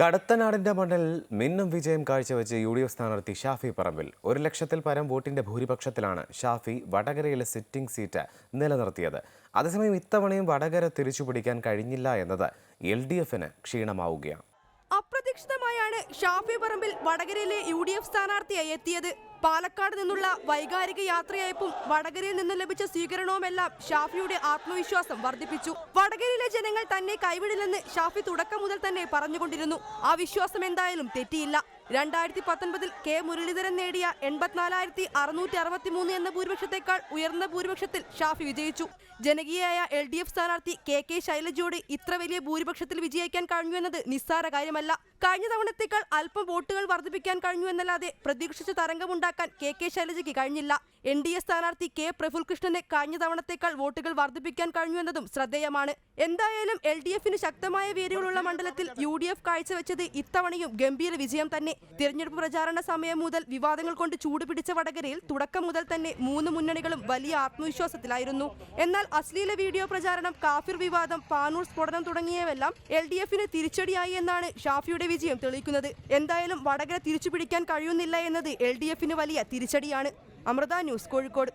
കടത്തനാടിന്റെ മണ്ണിൽ മിന്നും വിജയം കാഴ്ചവെച്ച് യു ഡി എഫ് സ്ഥാനാർത്ഥി ഷാഫി പറമ്പിൽ. ഒരു ലക്ഷത്തിൽ പരം വോട്ടിന്റെ ഭൂരിപക്ഷത്തിലാണ് ഷാഫി വടകരയിലെ സിറ്റിംഗ് സീറ്റ് നിലനിർത്തിയത്. അതേസമയം ഇത്തവണയും വടകര തിരിച്ചുപിടിക്കാൻ കഴിഞ്ഞില്ല എന്നത് എൽ ഡി എഫിന് ക്ഷീണമാവുകയാണ്. അപ്രതീക്ഷിതമായാണ് ഷാഫി പറമ്പിൽ വടകരയിലെ യു ഡി എഫ് സ്ഥാനാർത്ഥിയായി എത്തിയത്. പാലക്കാട് നിന്നുള്ള വൈകാരിക യാത്രയയപ്പും വടകരയിൽ നിന്ന് ലഭിച്ച സ്വീകരണവുമെല്ലാം ഷാഫിയുടെ ആത്മവിശ്വാസം വർദ്ധിപ്പിച്ചു. വടകരയിലെ ജനങ്ങൾ തന്നെ കൈവിടില്ലെന്ന് ഷാഫി തുടക്കം മുതൽ തന്നെ പറഞ്ഞുകൊണ്ടിരുന്നു. ആ വിശ്വാസം എന്തായാലും തെറ്റിയില്ല. രണ്ടായിരത്തി പത്തൊൻപതിൽ കെ മുരളീധരൻ നേടിയ എൺപത്തിനാലായിരത്തി അറുന്നൂറ്റി അറുപത്തി മൂന്ന് എന്ന ഭൂരിപക്ഷത്തെക്കാൾ ഉയർന്ന ഭൂരിപക്ഷത്തിൽ ഷാഫി വിജയിച്ചു. ജനകീയായ എൽ ഡി എഫ് സ്ഥാനാർത്ഥി കെ കെ ശൈലജയോട് ഇത്ര വലിയ ഭൂരിപക്ഷത്തിൽ വിജയിക്കാൻ കഴിഞ്ഞു എന്നത് നിസ്സാര കാര്യമല്ല. കഴിഞ്ഞ തവണത്തേക്കാൾ അല്പം വോട്ടുകൾ വർദ്ധിപ്പിക്കാൻ കഴിഞ്ഞു എന്നല്ലാതെ പ്രതീക്ഷിച്ച തരംഗമുണ്ടാക്കാൻ കെ കെ ശൈലജയ്ക്ക് കഴിഞ്ഞില്ല. എൻ ഡി എ സ്ഥാനാർത്ഥി കെ പ്രഫുൽകൃഷ്ണന് കഴിഞ്ഞ തവണത്തേക്കാൾ വോട്ടുകൾ വർദ്ധിപ്പിക്കാൻ കഴിഞ്ഞു എന്നതും ശ്രദ്ധേയമാണ്. എന്തായാലും എൽ ഡി എഫിന് ശക്തമായ വേരുകളുള്ള മണ്ഡലത്തിൽ യു ഡി എഫ് കാഴ്ചവെച്ചത് ഇത്തവണയും ഗംഭീര വിജയം തന്നെ. തിരഞ്ഞെടുപ്പ് പ്രചാരണ സമയം മുതൽ വിവാദങ്ങൾ കൊണ്ട് ചൂടുപിടിച്ച വടകരയിൽ തുടക്കം മുതൽ തന്നെ മൂന്ന് മുന്നണികളും വലിയ ആത്മവിശ്വാസത്തിലായിരുന്നു. എന്നാൽ അശ്ലീല വീഡിയോ പ്രചാരണം കാഫിർ വിവാദം പാനൂർ സ്ഫോടനം തുടങ്ങിയവെല്ലാം എൽ ഡി എഫിന് തിരിച്ചടിയായി എന്നാണ് ഷാഫിയുടെ വിജയം തെളിയിക്കുന്നത്. എന്തായാലും വടകര തിരിച്ചുപിടിക്കാൻ കഴിയുന്നില്ല എന്നത് എൽ ഡി എഫിന് വലിയ തിരിച്ചടിയാണ്. അമൃത ന്യൂസ് കോഴിക്കോട്.